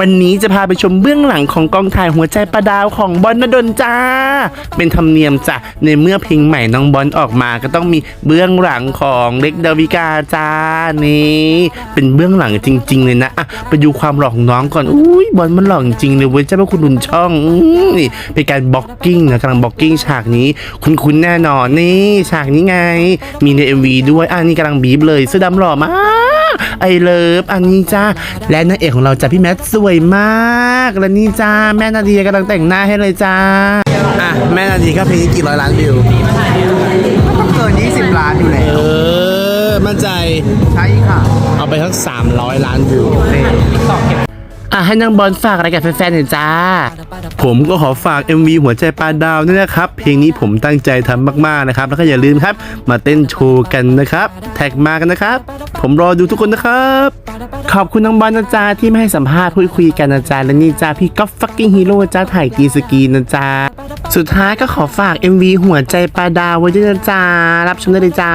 วันนี้จะพาไปชมเบื้องหลังของกองถ่ายหัวใจประดาวของบอลนดลจ้า เป็นธรรมเนียมจ้ะในเมื่อเพลงใหม่น้องบอลออกมาก็ต้องมีเบื้องหลังของเล็กดาวิกาจ้านี่เป็นเบื้องหลังจริง ๆ เลยนะอะไปดูความหล่อของน้องก่อนอุ้ยบอลมันหล่อจริงเลยเว้ยเจ้าพระคุณดุนช่องนี่เป็นการบล็อกกิ้งนะกำลังบล็อกกิ้งฉากนี้คุ้นๆแน่นอนนี่ฉากนี้ไง มีใน MV ด้วยอะนี่กำลังบีบเลยเสื้อดำหล่อมาก ไอเลิฟอันนี้จ้าและนางเอกของเราจ้าพี่แมทสวยมาก และนี่จ้าแม่นาเดียกำลังแต่งหน้าให้เลยจ้าอะแม่นาเดียก็เพลงนี้กี่ร้อยล้านวิวต้องเกิน20 ล้านอยู่แล้เอวอมั่นใจใช่ค่ะ เอาไปทั้ง300 ล้านวิวอะให้นางบอลฝากอะไรกับแฟนๆหน่อยจ้า ผมก็ขอฝาก MV หัวใจปลาดาวด้วยนะครับ เพลงนี้ผมตั้งใจทำมากๆนะครับ แล้วก็อย่าลืมครับ มาเต้นโชว์กันนะครับ แท็กมากันนะครับ ผมรอดูทุกคนนะครับ ขอบคุณน้องบอลนะจ๊ะที่มาให้สัมภาษณ์พูดคุยกันนะจ๊ะและนี่จ้าพี่ก๊อฟฟักกิ้งฮีโร่จ้าถ่ายกีสกรีนนะจ๊ะสุดท้ายก็ขอฝาก MV หัวใจปลาดาวไว้ด้วยนะจ๊ะรับชมได้เลยจ้า